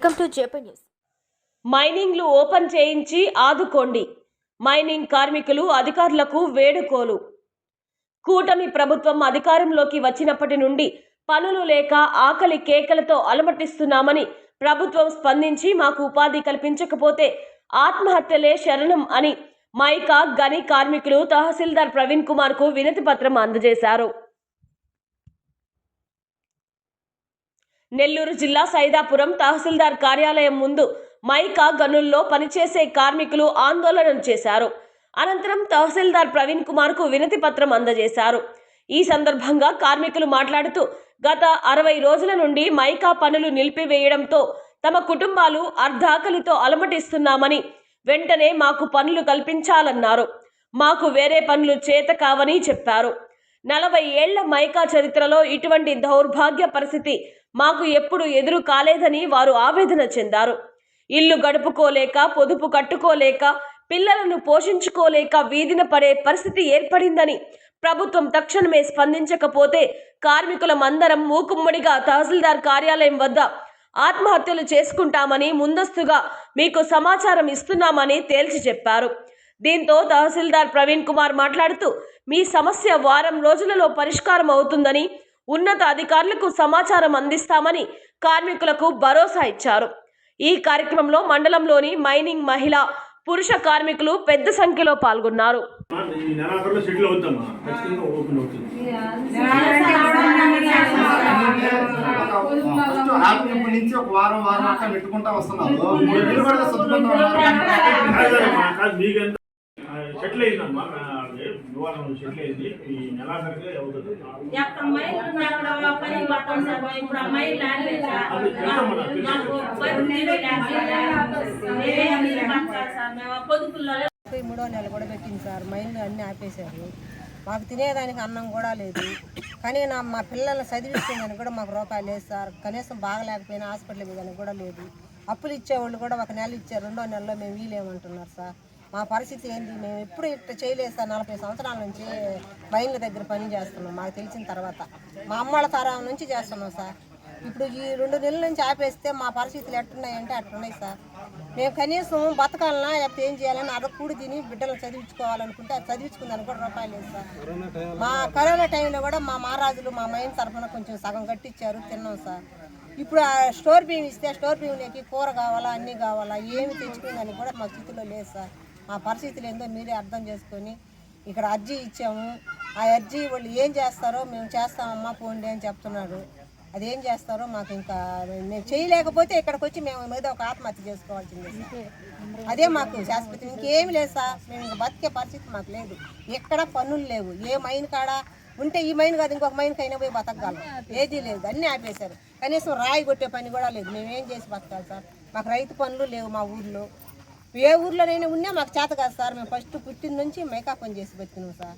Welcome to JP news మైనింగ్లు open చేయించి ఆదుకోండి. మైనింగ్ కార్మికులు అధికారులకు వేడుకోలు. కూటమి ప్రభుత్వం అధికారంలోకి వచ్చినప్పటి నుండి పనులు లేక ఆకలి కేకలతో అలమటిస్తున్నామని ప్రభుత్వం స్పందించి మాకు ఉపాధి కల్పించకపోతే ఆత్మహత్యలే శరణం అని మైకా గని కార్మికులు తహసీల్దార్ ప్రవీణ్ కుమార్కు వినతి పత్రం అందజేశారు. నెల్లూరు జిల్లా సైదాపురం తహసీల్దార్ కార్యాలయం ముందు మైకా గనుల్లో పనిచేసే కార్మికులు ఆందోళన చేశారు. అనంతరం తహసీల్దార్ ప్రవీణ్ కుమార్కు వినతి పత్రం అందజేశారు. ఈ సందర్భంగా కార్మికులు మాట్లాడుతూ గత అరవై రోజుల నుండి మైకా పనులు నిలిపివేయడంతో తమ కుటుంబాలు అర్ధాకలితో అలమటిస్తున్నామని వెంటనే మాకు పనులు కల్పించాలన్నారు. మాకు వేరే పనులు చేత కావని చెప్పారు. నలభై ఏళ్ళ మైకా చరిత్రలో ఇటువంటి దౌర్భాగ్య పరిస్థితి మాకు ఎప్పుడు ఎదురు కాలేదని వారు ఆవేదన చెందారు. ఇల్లు గడుపుకోలేక పొదుపు కట్టుకోలేక పిల్లలను పోషించుకోలేక వీధిన పడే పరిస్థితి ఏర్పడిందని ప్రభుత్వం తక్షణమే స్పందించకపోతే కార్మికులమందరం మూకుమ్మడిగా తహసీల్దార్ కార్యాలయం వద్ద ఆత్మహత్యలు చేసుకుంటామని ముందస్తుగా మీకు సమాచారం ఇస్తున్నామని తేల్చి చెప్పారు. దీంతో తహసీల్దార్ ప్రవీణ్ కుమార్ మాట్లాడుతూ మీ సమస్య వారం రోజులలో పరిష్కారం అవుతుందని ఉన్నత అధికారులకు సమాచారం అందిస్తామని కార్మికులకు భరోసా ఇచ్చారు. ఈ కార్యక్రమంలో మండలంలోని మైనింగ్ మహిళ పురుష కార్మికులు పెద్ద సంఖ్యలో పాల్గొన్నారు. సెటిల్ అయిందమ్మా. ఇప్పుడు మూడో నెల కూడా పెట్టింది సార్. మైళ్ళు అన్నీ ఆపేశారు. మాకు తినేదానికి అన్నం కూడా లేదు. కానీ నా మా పిల్లల్ని చదివిస్తుందని కూడా మాకు రూపాయలు లేదు సార్. కనీసం బాగలేకపోయినా హాస్పిటల్ పోయేదానికి కూడా లేదు. అప్పులు ఇచ్చేవాళ్ళు కూడా ఒక నెల ఇచ్చారు. రెండో నెలలో మేము వీలేమంటున్నారు సార్. మా పరిస్థితి ఏంటి మేము ఎప్పుడు ఇట్లా చేయలేదు సార్. నలభై సంవత్సరాల నుంచి బయళ్ళ దగ్గర పని చేస్తున్నాం. మాకు తెలిసిన తర్వాత మా అమ్మల తరం నుంచి చేస్తున్నాం సార్. ఇప్పుడు ఈ రెండు నెలల నుంచి ఆపేస్తే మా పరిస్థితులు ఎట్టున్నాయంటే అట్టున్నాయి సార్. మేము కనీసం బతకాలన్నా లేకపోతే ఏం చేయాలని అరకూడి తిని బిడ్డలు చదివించుకోవాలనుకుంటే అది చదివించుకుందానికి కూడా రూపాయలు లేదు సార్. మా కరోనా టైంలో కూడా మా మహారాజులు మా మైన్ తరఫున కొంచెం సగం కట్టించారు తిన్నాం సార్. ఇప్పుడు ఆ స్టోర్ బియ్యం ఇస్తే స్టోర్ బియ్యంలోకి కూర కావాలా అన్నీ కావాలా ఏమి తెచ్చుకుందని కూడా మా స్థితిలో లేదు సార్. మా పరిస్థితులు ఏందో మీరే అర్థం చేసుకొని ఇక్కడ అర్జీ ఇచ్చాము. ఆ అర్జీ వాళ్ళు ఏం చేస్తారో మేము చేస్తామమ్మా పోండి అని చెప్తున్నారు. అదేం చేస్తారో మాకు ఇంకా మేము చేయలేకపోతే ఇక్కడికి వచ్చి మేము మీద ఒక ఆత్మహత్య చేసుకోవాల్సిందే అదే మాకు శాశ్వతం. ఇంకేమి లేదు సార్. మేము ఇంకా బతికే పరిస్థితి మాకు లేదు. ఎక్కడ పనులు లేవు. ఏ మైన్ కాడ ఉంటే ఈ మైన్ కాదు ఇంకొక మైన్కి అయినా పోయి బతకగలం. ఏదీ లేదు. అన్నీ ఆపేశారు. కనీసం రాయి కొట్టే పని కూడా లేదు. మేము ఏం చేసి బతకాలి సార్? మాకు రైతు పనులు లేవు మా ఊర్లో. ఏ ఊర్లోనైనా ఉన్నా మాకు చేత కాదు సార్. మేము ఫస్ట్ పుట్టిన నుంచి మేకా పని చేసి బతికినాం సార్.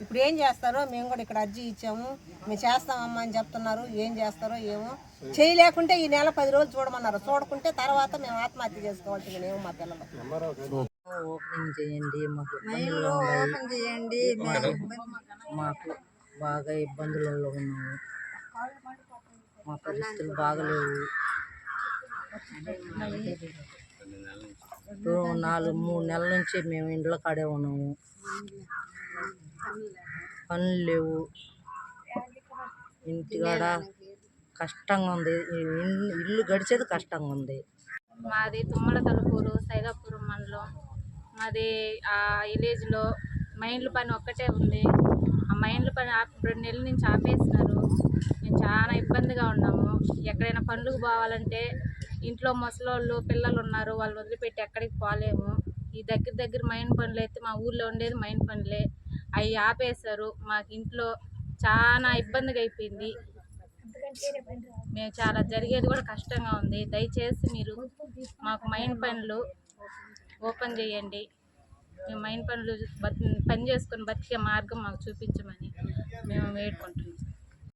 ఇప్పుడు ఏం చేస్తారో మేము కూడా ఇక్కడ అర్జీ ఇచ్చాము. మేము చేస్తామమ్మా అని చెప్తున్నారు. ఏం చేస్తారో ఏమో చేయలేకుంటే ఈ నెల పది రోజులు చూడమన్నారు. చూడకుంటే తర్వాత మేము ఆత్మహత్య చేసుకోవాల్సింది ఏమో మా పిల్లలు. ఓపెన్ చేయండి మాకు ఇబ్బందులు ఉన్నాయి. మాకు- బాగా ఇబ్బందులలో ఉన్నాము. మా పరిస్థితులు బాగలేవు. నాలుగు మూడు నెలల నుంచి మేము ఇంట్లో కాడే ఉన్నాము. పనులు లేవు. ఇంటికాడ కష్టంగా ఉంది. ఇల్లు- ఇల్లు గడిచేది కష్టంగా ఉంది. మాది తుమ్మల తలుపూరు సైదాపురం మండలం. మాది ఆ విలేజ్లో మైండ్ల పని ఒక్కటే ఉంది. ఆ మైండ్ల పని రెండు నెలల నుంచి ఆపేసినారు. మేము చాలా ఇబ్బందిగా ఉన్నాము. ఎక్కడైనా పనులకు పోవాలంటే ఇంట్లో ముసలోళ్ళు పిల్లలు ఉన్నారు వాళ్ళు వదిలిపెట్టి ఎక్కడికి పోలేము. ఈ దగ్గర దగ్గర మైన్ పనులు అయితే మా ఊర్లో ఉండేది మైన్ పనులే అవి ఆపేశారు. మాకు ఇంట్లో చాలా ఇబ్బందిగా అయిపోయింది. మేము చాలా జరిగేది కూడా కష్టంగా ఉంది. దయచేసి మీరు మాకు మైన్ పనులు ఓపెన్ చేయండి. మేము మైన్ పనులు బతి పని చేసుకొని బతికే మార్గం మాకు చూపించమని మేము వేడుకుంటున్నాం.